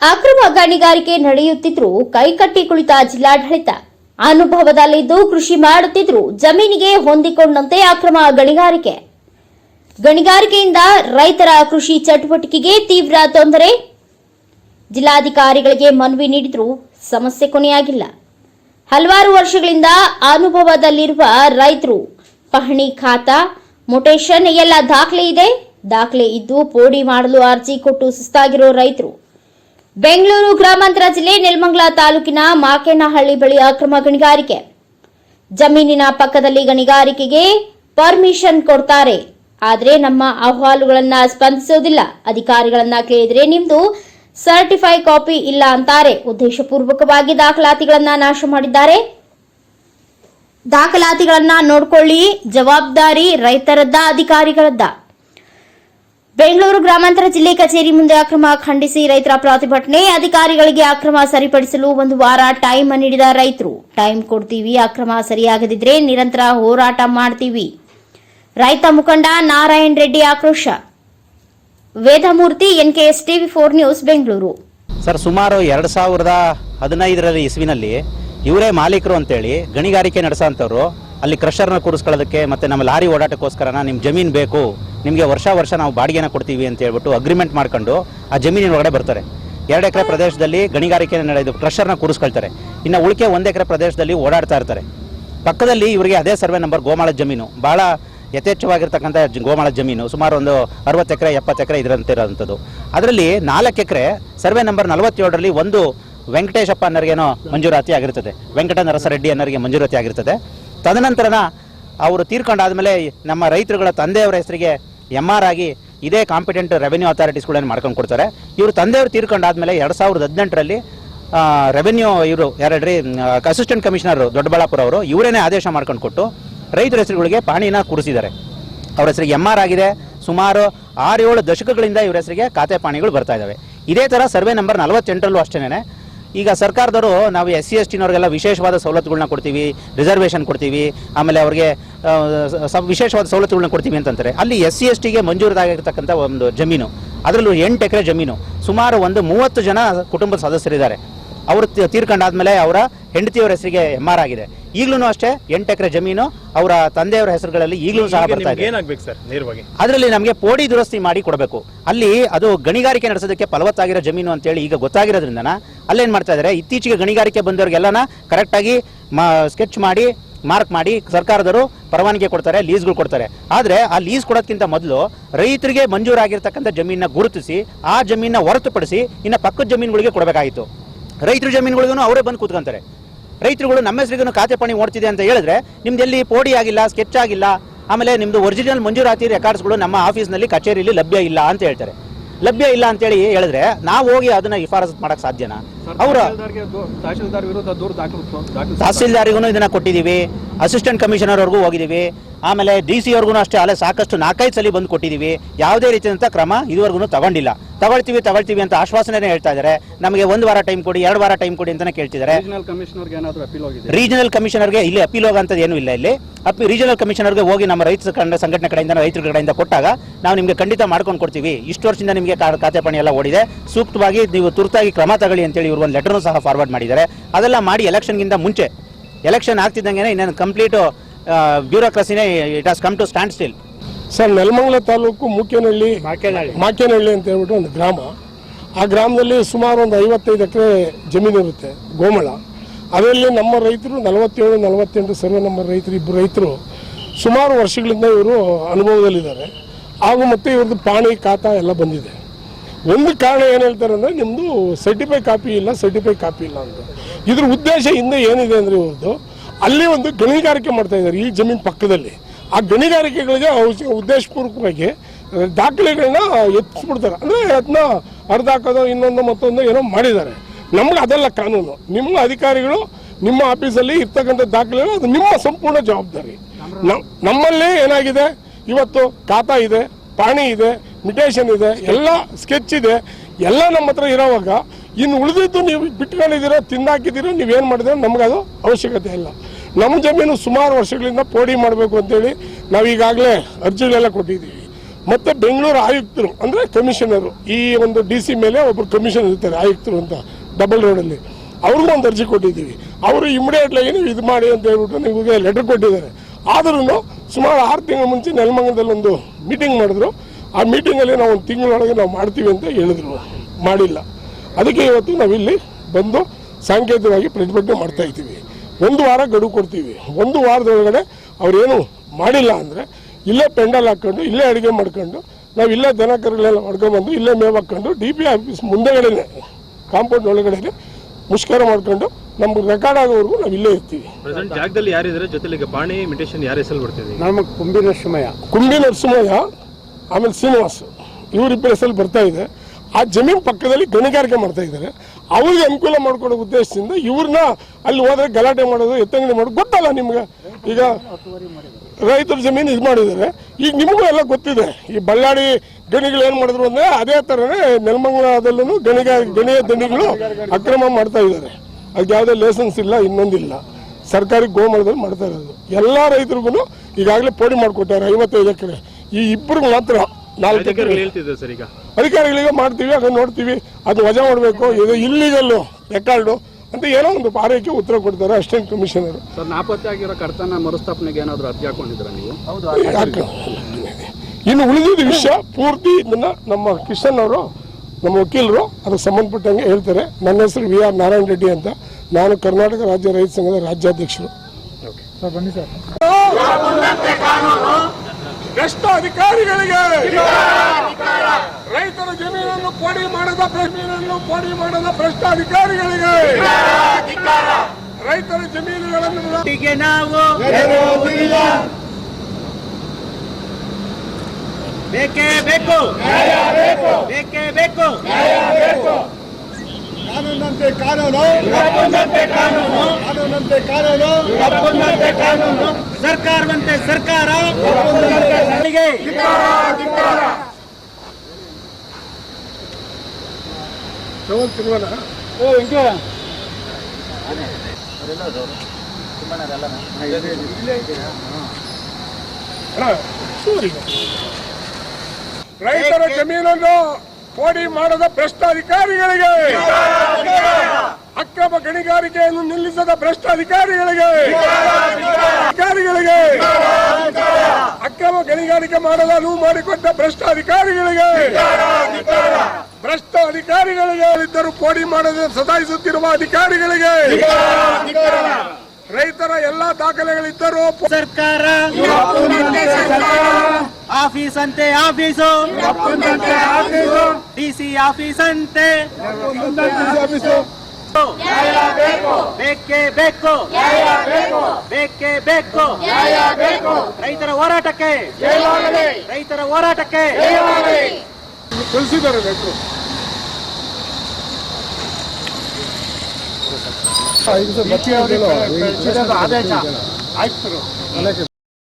ಅಕ್ರಮ ಗಣಿಗಾರಿಕೆ ನಡೆಯುತ್ತಿದ್ರು ಕೈಕಟ್ಟಿ ಕುಳಿತ ಜಿಲ್ಲಾಡಳಿತ ಅನುಭವದಲ್ಲಿದ್ದು ಕೃಷಿ ಮಾಡುತ್ತಿದ್ರು ಜಮೀನಿಗೆ ಹೊಂದಿಕೊಂಡಂತೆ ಅಕ್ರಮ ಗಣಿಗಾರಿಕೆ. ಗಣಿಗಾರಿಕೆಯಿಂದ ರೈತರ ಕೃಷಿ ಚಟುವಟಿಕೆಗೆ ತೀವ್ರ ತೊಂದರೆ. ಜಿಲ್ಲಾಧಿಕಾರಿಗಳಿಗೆ ಮನವಿ ನೀಡಿದ್ರು ಸಮಸ್ಯೆ ಕೊನೆಯಾಗಿಲ್ಲ. ಹಲವಾರು ವರ್ಷಗಳಿಂದ ಅನುಭವದಲ್ಲಿರುವ ರೈತರು ಪಹಣಿ ಖಾತಾ ಮೊಟೇಶನ್ ಎಲ್ಲ ದಾಖಲೆ ಇದೆ. ದಾಖಲೆ ಇದ್ದು ಪೋಡಿ ಮಾಡಲು ಅರ್ಜಿ ಕೊಟ್ಟು ಸುಸ್ತಾಗಿರೋ ರೈತರು ಬೆಂಗಳೂರು ಗ್ರಾಮಾಂತರ ಜಿಲ್ಲೆ ನೆಲಮಂಗಲ ತಾಲೂಕಿನ ಮಾಕೇನಹಳ್ಳಿ ಬಳಿ ಅಕ್ರಮ ಗಣಿಗಾರಿಕೆ. ಜಮೀನಿನ ಪಕ್ಕದಲ್ಲಿ ಗಣಿಗಾರಿಕೆಗೆ ಪರ್ಮಿಷನ್ ಕೊಡ್ತಾರೆ. ಆದರೆ ನಮ್ಮ ಅಹವಾಲುಗಳನ್ನ ಸ್ಪಂದಿಸೋದಿಲ್ಲ ಅಧಿಕಾರಿಗಳನ್ನ ಕೇಳಿದ್ರೆ ನಿಮ್ದು ಸರ್ಟಿಫೈ ಕಾಪಿ ಇಲ್ಲ ಅಂತಾರೆ. ಉದ್ದೇಶಪೂರ್ವಕವಾಗಿ ದಾಖಲಾತಿಗಳನ್ನ ನಾಶ ಮಾಡಿದ್ದಾರೆ. ದಾಖಲಾತಿಗಳನ್ನ ನೋಡ್ಕೊಳ್ಳಿ. ಜವಾಬ್ದಾರಿ ರೈತರದ್ದ, ಅಧಿಕಾರಿಗಳದ್ದ. ಬೆಂಗಳೂರು ಗ್ರಾಮಾಂತರ ಜಿಲ್ಲೆ ಕಚೇರಿ ಮುಂದೆ ಅಕ್ರಮ ಖಂಡಿಸಿ ರೈತರ ಪ್ರತಿಭಟನೆ, ಅಧಿಕಾರಿಗಳಿಗೆ ಅಕ್ರಮ ಸರಿಪಡಿಸಲು ಒಂದು ವಾರ ಟೈಮ್ ನೀಡಿದ ರೈತರು. ಟೈಮ್ ಕೊಡ್ತೀವಿ, ಅಕ್ರಮ ಸರಿಯಾಗದಿದ್ರೆ ನಿರಂತರ ಹೋರಾಟ ಮಾಡ್ತೀವಿ. ರೈತ ಮುಖಂಡ ನಾರಾಯಣ್ ರೆಡ್ಡಿ ಆಕ್ರೋಶ. Vedamurthy, NKS TV four news, Bengaluru. Sir, ಸುಮಾರು ಎರಡು ಸಾವಿರದ ಹದಿನೈದರಲ್ಲಿ ಇಸ್ವಿನಲ್ಲಿ ಇವರೇ ಮಾಲೀಕರು ಅಂತೇಳಿ ಗಣಿಗಾರಿಕೆ ನಡೆಸೋಂಥವ್ರು ಅಲ್ಲಿ ಕ್ರಷರ್ನ ಕೂರಿಸ್ಕೊಳ್ಳೋದಕ್ಕೆ ಮತ್ತು ನಮ್ಮ ಲಾರಿ ಓಡಾಟಕ್ಕೋಸ್ಕರನ ನಿಮ್ಮ ಜಮೀನು ಬೇಕು ನಿಮಗೆ ವರ್ಷ ವರ್ಷ ನಾವು ಬಾಡಿಗೆನ ಕೊಡ್ತೀವಿ ಅಂತ ಹೇಳ್ಬಿಟ್ಟು ಅಗ್ರಿಮೆಂಟ್ ಮಾಡ್ಕೊಂಡು ಆ ಜಮೀನಿನ ಒಳಗಡೆ ಬರ್ತಾರೆ. ಎರಡು ಎಕರೆ ಪ್ರದೇಶದಲ್ಲಿ ಗಣಿಗಾರಿಕೆ ನಡೆದು ಕ್ರಷರ್ನ ಕೂರಿಸ್ಕೊಳ್ತಾರೆ. ಇನ್ನು ಉಳಿಕೆ ಒಂದು ಎಕರೆ ಪ್ರದೇಶದಲ್ಲಿ ಓಡಾಡ್ತಾ ಇರ್ತಾರೆ. ಪಕ್ಕದಲ್ಲಿ ಇವರಿಗೆ ಅದೇ ಸರ್ವೆ ನಂಬರ್ ಗೋಮಾಳ ಜಮೀನು. ಭಾಳ ಯಥೇಚ್ಛವಾಗಿರ್ತಕ್ಕಂಥ ಗೋಮಾಳ ಜಮೀನು. ಸುಮಾರು ಒಂದು ಅರವತ್ತು ಎಕರೆ, ಎಪ್ಪತ್ತು ಎಕರೆ ಇದರಂತಿರೋವಂಥದ್ದು ಅದರಲ್ಲಿ ನಾಲ್ಕು ಎಕರೆ ಸರ್ವೆ ನಂಬರ್ ನಲವತ್ತೇಳರಲ್ಲಿ ಒಂದು ವೆಂಕಟೇಶಪ್ಪ ಅನ್ನೋರಿಗೇನೋ ಮಂಜೂರಾತಿ ಆಗಿರ್ತದೆ. ವೆಂಕಟ ನರಸರೆಡ್ಡಿ ಅನ್ನೋರಿಗೆ ಮಂಜೂರಾತಿ ಆಗಿರ್ತದೆ. ತದನಂತರನ ಅವರು ತೀರ್ಕೊಂಡಾದ್ಮೇಲೆ ನಮ್ಮ ರೈತರುಗಳ ತಂದೆಯವರ ಹೆಸರಿಗೆ ಎಂ ಆರ್ ಆಗಿ ಇದೇ ಕಾಂಪಿಟೆಂಟ್ ರೆವೆನ್ಯೂ ಅಥಾರಿಟೀಸ್ಗಳನ್ನು ಮಾಡ್ಕೊಂಡು ಕೊಡ್ತಾರೆ? ಇವರು ತಂದೆಯವರು ತೀರ್ಕೊಂಡಾದ್ಮೇಲೆ ಎರಡು ಸಾವಿರದ ಹದಿನೆಂಟರಲ್ಲಿ ರೆವೆನ್ಯೂ ಇವರು ಯಾರ್ರಿ ಅಸಿಸ್ಟೆಂಟ್ ಕಮಿಷನರ್ ದೊಡ್ಡಬಳ್ಳಾಪುರ ಅವರು ಇವರೇನೇ ಆದೇಶ ಮಾಡ್ಕೊಂಡು ಕೊಟ್ಟು ರೈತರ ಹೆಸರುಗಳಿಗೆ ಪಾಣಿನ ಕೂರಿಸಿದ್ದಾರೆ. ಅವರ ಹೆಸರಿಗೆ ಎಂ ಆರ್ ಆಗಿದೆ. ಸುಮಾರು ಆರು ಏಳು ದಶಕಗಳಿಂದ ಇವ್ರ ಹೆಸರಿಗೆ ಖಾತೆ ಪಾಣಿಗಳು ಬರ್ತಾ ಇದ್ದಾವೆ ಇದೇ ಥರ ಸರ್ವೆ ನಂಬರ್ ನಲವತ್ತೆಂಟರಲ್ಲೂ ಅಷ್ಟೇನೆ ಈಗ ಸರ್ಕಾರದವರು ನಾವು ಎಸ್ ಸಿ ಎಸ್ ಟಿನವ್ರಿಗೆಲ್ಲ ವಿಶೇಷವಾದ ಸವಲತ್ತುಗಳನ್ನ ಕೊಡ್ತೀವಿ ರಿಸರ್ವೇಷನ್ ಕೊಡ್ತೀವಿ, ಆಮೇಲೆ ಅವ್ರಿಗೆ ವಿಶೇಷವಾದ ಸವಲತ್ತುಗಳನ್ನ ಕೊಡ್ತೀವಿ ಅಂತಂತಾರೆ. ಅಲ್ಲಿ ಎಸ್ ಸಿ ಎಸ್ ಟಿಗೆ ಮಂಜೂರಾಗಿರ್ತಕ್ಕಂಥ ಒಂದು ಜಮೀನು. ಅದರಲ್ಲೂ ಎಂಟು ಎಕರೆ ಜಮೀನು. ಸುಮಾರು ಒಂದು ಮೂವತ್ತು ಜನ ಕುಟುಂಬದ ಸದಸ್ಯರಿದ್ದಾರೆ. ಅವರು ತೀರ್ಕೊಂಡಾದ್ಮೇಲೆ ಅವರ ಹೆಂಡತಿಯವರ ಹೆಸರಿಗೆ ಎಂ ಆರ್ ಆಗಿದೆ. ಈಗಲೂ ಅಷ್ಟೇ ಎಂಟು ಎಕರೆ ಜಮೀನು ಅವರ ತಂದೆಯವರ ಹೆಸರುಗಳಲ್ಲಿ ಈಗಲೂ ಸಹ ಬರ್ತಾ ಇದೆ. ಏನಾಗ್ಬೇಕು ಸರ್ ನೇರವಾಗಿ? ಅದರಲ್ಲಿ ನಮಗೆ ಪೋಡಿ ದುರಸ್ತಿ ಮಾಡಿ ಕೊಡಬೇಕು. ಅಲ್ಲಿ ಅದು ಗಣಿಗಾರಿಕೆ ನಡೆಸೋದಕ್ಕೆ ಫಲವತ್ತಾಗಿರೋ ಜಮೀನು ಅಂತೇಳಿ ಈಗ ಗೊತ್ತಾಗಿರೋದ್ರಿಂದ ಅಲ್ಲೇನ್ ಮಾಡ್ತಾ ಇದ್ದಾರೆ ಇತ್ತೀಚೆಗೆ ಗಣಿಗಾರಿಕೆ ಬಂದವ್ರಿಗೆಲ್ಲನ ಕರೆಕ್ಟಾಗಿ ಸ್ಕೆಚ್ ಮಾಡಿ ಮಾರ್ಕ್ ಮಾಡಿ ಸರ್ಕಾರದವರು ಪರವಾನಗಿ ಕೊಡ್ತಾರೆ ಲೀಸ್ಗಳು ಕೊಡ್ತಾರೆ. ಆದರೆ ಆ ಲೀಸ್ ಕೊಡೋದಕ್ಕಿಂತ ಮೊದಲು ರೈತರಿಗೆ ಮಂಜೂರಾಗಿರ್ತಕ್ಕಂಥ ಜಮೀನನ್ನ ಗುರುತಿಸಿ ಆ ಜಮೀನನ್ನ ಹೊರತುಪಡಿಸಿ ಇನ್ನು ಪಕ್ಕದ ಜಮೀನುಗಳಿಗೆ ಕೊಡಬೇಕಾಗಿತ್ತು. ರೈತರ ಜಮೀನುಗಳಿಗೂ ಅವರೇ ಬಂದು ಕೂತ್ಕೊಂತಾರೆ. ರೈತರುಗಳು ನಮ್ಮ ಹೆಸರಿಗೂ ಖಾತೆ ಪಣಿ ಓಡ್ತಿದೆ ಅಂತ ಹೇಳಿದ್ರೆ ನಿಮ್ದು ಎಲ್ಲಿ ಪೋಡಿ ಆಗಿಲ್ಲ ಸ್ಕೆಚ್ ಆಗಿಲ್ಲ ಆಮೇಲೆ ನಿಮ್ದು ಒರಿಜಿನಲ್ ಮಂಜೂರಾತಿ ರೆಕಾರ್ಡ್ಸ್ಗಳು ನಮ್ಮ ಆಫೀಸ್ನಲ್ಲಿ ಕಚೇರಿಯಲ್ಲಿ ಲಭ್ಯ ಇಲ್ಲ ಅಂತ ಹೇಳ್ತಾರೆ. ಲಭ್ಯ ಇಲ್ಲ ಅಂತೇಳಿ ಹೇಳಿದ್ರೆ ನಾವು ಹೋಗಿ ಅದನ್ನ ಇಫಾರಸ್ ಮಾಡಕ್ ಸಾಧ್ಯನಾ? ಅವರು ತಹಸೀಲ್ದಾರ್ಗೂ ಇದನ್ನ ಕೊಟ್ಟಿದ್ದೀವಿ ಅಸಿಸ್ಟೆಂಟ್ ಕಮಿಷನರ್ ಅವ್ರಿಗೂ ಹೋಗಿದ್ದೀವಿ ಆಮೇಲೆ ಡಿ ಸಿ ಅವ್ರಿಗೂ ಅಷ್ಟೇ ಅಲ್ಲೇ ಸಾಕಷ್ಟು ನಾಲ್ಕೈದು ಸಲ ಬಂದು ಕೊಟ್ಟಿದ್ದೀವಿ ಯಾವುದೇ ರೀತಿಯಂತ ಕ್ರಮ ಇದುವರೆಗೂ ತಗೊಂಡಿಲ್ಲ. ತಗೊಳ್ತೀವಿ ತಗೊಳ್ತೀವಿ ಅಂತ ಆಶ್ವಾಸನೆ ಹೇಳ್ತಾ ಇದ್ದಾರೆ. ನಮಗೆ ಒಂದು ವಾರ ಟೈಮ್ ಕೊಡಿ ಎರಡು ವಾರ ಟೈಮ್ ಕೊಡಿ ಅಂತಾನೆ ಕೇಳ್ತಿದ್ದಾರೆ. ರೀಜನಲ್ ಕಮಿಷನರ್ಗೆ ಇಲ್ಲಿ ಅಪೀಲ್ ಹೋಗೋಂಥದ್ದು ಏನೂ ಇಲ್ಲ ಇಲ್ಲಿ. ಅಪಿ ರೀಜನಲ್ ಕಮಿಷನರ್ಗೆ ಹೋಗಿ ನಮ್ಮ ರೈತ ಕಂಡ ಸಂಘಟನೆ ಕಡೆಯಿಂದ ರೈತರ ಕಡೆಯಿಂದ ಕೊಟ್ಟಾಗ ನಾವು ನಿಮಗೆ ಖಂಡಿತ ಮಾಡ್ಕೊಂಡು ಕೊಡ್ತೀವಿ. ಇಷ್ಟು ವರ್ಷದಿಂದ ನಿಮಗೆ ಖಾತೆ ಪಣಿ ಎಲ್ಲ ಓಡಿದೆ. ಸೂಕ್ತವಾಗಿ ನೀವು ತುರ್ತಾಗಿ ಕ್ರಮ ತಗೊಳ್ಳಿ ಅಂತೇಳಿ ಇವರು ಒಂದು ಲೆಟರ್ನು ಸಹ ಫಾರ್ವರ್ಡ್ ಮಾಡಿದ್ದಾರೆ. ಅದೆಲ್ಲ ಮಾಡಿ ಎಲೆಕ್ಷನ್ಗಿಂತ ಮುಂಚೆ. ಎಲೆಕ್ಷನ್ ಆಗ್ತಿದ್ದಂಗೆ ಇನ್ನೇನು complete ಬ್ಯೂರೋಕ್ರಸಿನೇ it has come to stand still sir Nelamangala taluk Mukhyanahalli Makenahalli. ಅಂತ ಹೇಳ್ಬಿಟ್ಟು ಒಂದು ಗ್ರಾಮ. ಆ ಗ್ರಾಮದಲ್ಲಿ ಸುಮಾರು ಒಂದು ಐವತ್ತೈದು ಎಕರೆ ಜಮೀನು ಇರುತ್ತೆ ಗೋಮಳ. ಅದರಲ್ಲಿ ನಮ್ಮ ರೈತರು ನಲವತ್ತೇಳು ನಲವತ್ತೆಂಟು ಸರ್ವೆ ನಂಬರ್ ರೈತರು ಇಬ್ಬರು ರೈತರು ಸುಮಾರು ವರ್ಷಗಳಿಂದ ಇವರು ಅನುಭವದಲ್ಲಿದ್ದಾರೆ. ಹಾಗೂ ಮತ್ತೆ ಇವ್ರದ್ದು ಪಾಣಿ ಕಾತ ಎಲ್ಲ ಬಂದಿದೆ. ಒಂದು ಕಾರಣ ಏನು ಹೇಳ್ತಾರೆ ಅಂದರೆ ನಿಮ್ಮದು ಸರ್ಟಿಫೈ ಕಾಪಿ ಇಲ್ಲ ಸರ್ಟಿಫೈ ಕಾಪಿ ಇಲ್ಲ ಅಂತ. ಇದ್ರ ಉದ್ದೇಶ ಹಿಂದೆ ಏನಿದೆ ಅಂದರೆ ಇವ್ರದ್ದು ಅಲ್ಲಿ ಒಂದು ಗಣಿಗಾರಿಕೆ ಮಾಡ್ತಾ ಇದ್ದಾರೆ ಈ ಜಮೀನು ಪಕ್ಕದಲ್ಲಿ. ಆ ಗಣಿಗಾರಿಕೆಗಳಿಗೆ ಉದ್ದೇಶಪೂರ್ವಕವಾಗಿ ದಾಖಲೆಗಳನ್ನ ಎತ್ತಿಸ್ಬಿಡ್ತಾರೆ. ಅಂದರೆ ಅದನ್ನ ಅರ್ಧ ಹಾಕೋದು ಇನ್ನೊಂದು ಮತ್ತೊಂದು ಏನೋ ಮಾಡಿದ್ದಾರೆ. ನಮ್ಗೆ ಅದೆಲ್ಲ ಕಾನೂನು. ನಿಮ್ಮ ಅಧಿಕಾರಿಗಳು ನಿಮ್ಮ ಆಫೀಸಲ್ಲಿ ಇರ್ತಕ್ಕಂಥ ದಾಖಲೆಗಳು ಅದು ನಿಮ್ಮ ಸಂಪೂರ್ಣ ಜವಾಬ್ದಾರಿ. ನಮ್- ನಮ್ಮಲ್ಲಿ ಏನಾಗಿದೆ? ಇವತ್ತು ಖಾತಾ ಇದೆ ಪಾಣಿ ಇದೆ ಮಿಟೇಷನ್ ಇದೆ ಎಲ್ಲ ಸ್ಕೆಚ್ ಇದೆ. ಎಲ್ಲ ನಮ್ಮ ಹತ್ರ ಇರೋವಾಗ ಇನ್ನು ಉಳಿದಿದ್ದು ನೀವು ಬಿಟ್ಕೊಂಡಿದ್ದೀರೋ ತಿಂದಾಕಿದ್ದೀರೋ ನೀವೇನು ಮಾಡಿದ್ರೆ ನಮ್ಗೆ ಅದು ಅವಶ್ಯಕತೆ ಇಲ್ಲ. ನಮ್ಮ ಜಮೀನು ಸುಮಾರು ವರ್ಷಗಳಿಂದ ಪೋಡಿ ಮಾಡಬೇಕು ಅಂತೇಳಿ ನಾವು ಈಗಾಗಲೇ ಅರ್ಜಿಗಳೆಲ್ಲ ಕೊಟ್ಟಿದ್ದೀವಿ. ಮತ್ತು ಬೆಂಗಳೂರು ಆಯುಕ್ತರು, ಅಂದರೆ ಕಮಿಷನರು, ಈ ಒಂದು ಡಿ ಸಿ ಮೇಲೆ ಒಬ್ಬರು ಕಮಿಷನರ್ ಇರ್ತಾರೆ, ಆಯುಕ್ತರು ಅಂತ, ಡಬಲ್ ರೋಡಲ್ಲಿ. ಅವ್ರಿಗೂ ಒಂದು ಅರ್ಜಿ ಕೊಟ್ಟಿದ್ದೀವಿ. ಅವರು ಇಮಿಡಿಯೇಟ್ಲಾಗಿ ನೀವು ಇದು ಮಾಡಿ ಅಂತ ಹೇಳ್ಬಿಟ್ಟು ನಿಮಗೆ ಲೆಟರ್ ಕೊಟ್ಟಿದ್ದಾರೆ. ಆದ್ರೂ ಸುಮಾರು ಆರು ತಿಂಗಳ ಮುಂಚೆ ನೆಲಮಂಗಲದಲ್ಲಿ ಒಂದು ಮೀಟಿಂಗ್ ಮಾಡಿದ್ರು. ಆ ಮೀಟಿಂಗಲ್ಲಿ ನಾವು ಒಂದು ತಿಂಗಳೊಳಗೆ ನಾವು ಮಾಡ್ತೀವಿ ಅಂತ ಹೇಳಿದ್ರು. ಮಾಡಿಲ್ಲ. ಅದಕ್ಕೆ ಇವತ್ತು ನಾವಿಲ್ಲಿ ಬಂದು ಸಾಂಕೇತಿಕವಾಗಿ ಪ್ರತಿಭಟನೆ ಮಾಡ್ತಾ ಇದ್ದೀವಿ. ಒಂದು ವಾರ ಗಡುವು ಕೊಡ್ತೀವಿ. ಒಂದು ವಾರದೊಳಗಡೆ ಅವ್ರೇನು ಮಾಡಿಲ್ಲ ಅಂದರೆ ಇಲ್ಲೇ ಪೆಂಡಲ್ ಹಾಕ್ಕೊಂಡು ಇಲ್ಲೇ ಅಡುಗೆ ಮಾಡ್ಕೊಂಡು ನಾವು ಇಲ್ಲೇ ದನ ಕರುಗಳೆಲ್ಲ ಮಾಡ್ಕೊಂಡ್ಬಂದು ಇಲ್ಲೇ ಮೇವು ಹಾಕ್ಕೊಂಡು ಡಿ ಪಿ ಆಫೀಸ್ ಮುಂದೆಗಡೆನೆ ಕಾಂಪೌಂಡ್ ಒಳಗಡೆ ಮುಷ್ಕರ ಮಾಡ್ಕೊಂಡು ನಮ್ಗೆ ರೆಕಾರ್ಡ್ ಆಗೋವರೆಗೂ ನಾವು ಇಲ್ಲೇ ಇರ್ತೀವಿ. ಪ್ರೆಸೆಂಟ್ ಜಾಗದಲ್ಲಿ ಯಾರಿದ್ದಾರೆ? ಜೊತೆಗೆ ಬಾಣಿ ಮಿಟೇಷನ್ ಯಾರ ಹೆಸರು ಬರ್ತಿದೆ ನಮ್ಮ ಕುಂಬಿ ಸಮಯ ಕುಂಬಿ ನರಸಿಂಹಯ್ಯ ಆಮೇಲೆ ಶ್ರೀನಿವಾಸ್ ಇವರಿಬ್ಬರ ಹೆಸರು ಬರ್ತಾ ಇದೆ. ಆ ಜಮೀನು ಪಕ್ಕದಲ್ಲಿ ಗಣಿಗಾರಿಕೆ ಮಾಡ್ತಾ ಇದ್ದಾರೆ. ಅವ್ರಿಗೆ ಅನುಕೂಲ ಮಾಡ್ಕೊಡೋ ಉದ್ದೇಶದಿಂದ ಇವ್ರನ್ನ ಅಲ್ಲಿ ಹೋದ್ರೆ ಗಲಾಟೆ ಮಾಡೋದು, ಎತ್ತಂಗಡಿ ಮಾಡೋದು ಗೊತ್ತಲ್ಲ ನಿಮ್ಗೆ? ಈಗ ರೈತರ ಜಮೀನು ಇದು ಮಾಡಿದ್ದಾರೆ. ಈಗ ನಿಮಗೂ ಎಲ್ಲ ಗೊತ್ತಿದೆ, ಈ ಬಳ್ಳಾರಿ ಗಣಿಗಳು ಏನು ಮಾಡಿದ್ರು ಅಂದರೆ ಅದೇ ಥರನೇ ನೆಲಮಂಗಲದಲ್ಲೂ ಗಣಿಗಾರ, ಗಣಿಯ ದಣಿಗಳು ಅಕ್ರಮ ಮಾಡ್ತಾ ಇದ್ದಾರೆ. ಅದಕ್ಕೆ ಯಾವುದೇ ಲೈಸೆನ್ಸ್ ಇಲ್ಲ, ಇನ್ನೊಂದಿಲ್ಲ. ಸರ್ಕಾರಿ ಗೋಮಾಳದಲ್ಲಿ ಮಾಡ್ತಾ ಇರೋದು. ಎಲ್ಲ ರೈತರಿಗೂ ಈಗಾಗಲೇ ಪೋಡಿ ಮಾಡಿಕೊಟ್ಟಾರೆ, ಐವತ್ತೈದು ಎಕರೆ. ಈ ಇಬ್ಬರಿಗೆ ಮಾತ್ರ ನಾಲ್ಕು ಅಧಿಕಾರಿಗಳು ಎಕರೆ ಹೇಳ್ತಿದ್ದಾರೆ ಸರ್ ಈಗ. ಅಧಿಕಾರಿಗಳಿಗೆ ಮಾಡ್ತೀವಿ ಅದನ್ನ ನೋಡ್ತೀವಿ ಅದು ವಜಾ ಮಾಡಬೇಕು ಇದು ಇಲ್ಲಿಗಲ್ಲು ರೆಕಾರ್ಡು ಅಂತ ಏನೋ ಒಂದು ಪಾರೈಕೆ ಉತ್ತರ ಕೊಡ್ತಾರೆ ಅಸಿಸ್ಟೆಂಟ್ ಕಮಿಷನರ್. ಸರ್ ನಾಪತ್ತೆ ಆಗಿರೋ ಕರ್ತನ ಮರುಸ್ಥಾಪನೆಗೆ ಏನಾದರೂ ಅರ್ಜಿ ಹಾಕೊಂಡಿದ್ರ ನೀವು? ಯಾಕೆ? ಇನ್ನು ಉಳಿದಿದ್ದ ವಿಷಯ ಪೂರ್ತಿ ಇದನ್ನ ನಮ್ಮ ಕಿಶನ್ ಅವರು ನಮ್ಮ ವಕೀಲರು ಅದಕ್ಕೆ ಸಂಬಂಧಪಟ್ಟಂಗೆ ಹೇಳ್ತಾರೆ. ನನ್ನ ಹೆಸರು ವಿ ಆರ್ ನಾರಾಯಣ ರೆಡ್ಡಿ ಅಂತ. ನಾನು ಕರ್ನಾಟಕ ರಾಜ್ಯ ರೈತ ಸಂಘದ ರಾಜ್ಯಾಧ್ಯಕ್ಷರು. ಭ್ರಷ್ಟ ಅಧಿಕಾರಿಗಳಿಗೆ ರೈತರ ಜಮೀನನ್ನು ಪೋಡಿ ಮಾಡದ ಜಮೀನನ್ನು ಪೋಡಿ ಮಾಡದ ಭ್ರಷ್ಟ ಅಧಿಕಾರಿಗಳಿಗೆ ರೈತರ ಜಮೀನುಗಳನ್ನು ನಾವು ಬೇಕೇ ಬೇಕು. ಬೇಕೇ. ಬೇಕು. ಕಾನೂನಂತೆ ಕಾನೂನು. ಕಾನೂನಂತೆ ಕಾನೂನು. ಕಾನೂನು. ಸರ್ಕಾರವಂತೆ ಸರ್ಕಾರ. ರೈತರ ಜಮೀನನ್ನು ಪೋಡಿ ಮಾಡದ ಭ್ರಷ್ಟ ಅಧಿಕಾರಿಗಳಿಗೆ ಅಕ್ರಮ ಗಣಿಗಾರಿಕೆಯನ್ನು ನಿಲ್ಲಿಸದ ಭ್ರಷ್ಟ ಅಧಿಕಾರಿಗಳಿಗೆ ಅಧಿಕಾರಿಗಳಿಗೆ ಅಕ್ರಮ ಗಣಿಗಾರಿಕೆ ಮಾಡಲು ಅನುವು ಮಾಡಿಕೊಟ್ಟ ಭ್ರಷ್ಟ ಅಧಿಕಾರಿಗಳಿಗೆ ಭ್ರಷ್ಟ ಅಧಿಕಾರಿಗಳಿಗೆ ಇದ್ದರು ಪೋಡಿ ಮಾಡದೆ ಸದಾಯಿಸುತ್ತಿರುವ ಅಧಿಕಾರಿಗಳಿಗೆ. ರೈತರ ಎಲ್ಲಾ ದಾಖಲೆಗಳಿದ್ದರೂ ಸರ್ಕಾರ. ಆಫೀಸ್ ಅಂತೆ ಆಫೀಸು. ಡಿಸಿ ಆಫೀಸ್ ಅಂತೆ. ಬೇಕೇ ಬೇಕು. ಬೇಕೇ ಬೇಕು. ರೈತರ ಹೋರಾಟಕ್ಕೆ. ರೈತರ ಹೋರಾಟಕ್ಕೆ. ತಿಳಿಸಿದ್ದಾರೆ ರೈತರು. ಆದೇಶ. ಆಯ್ತು.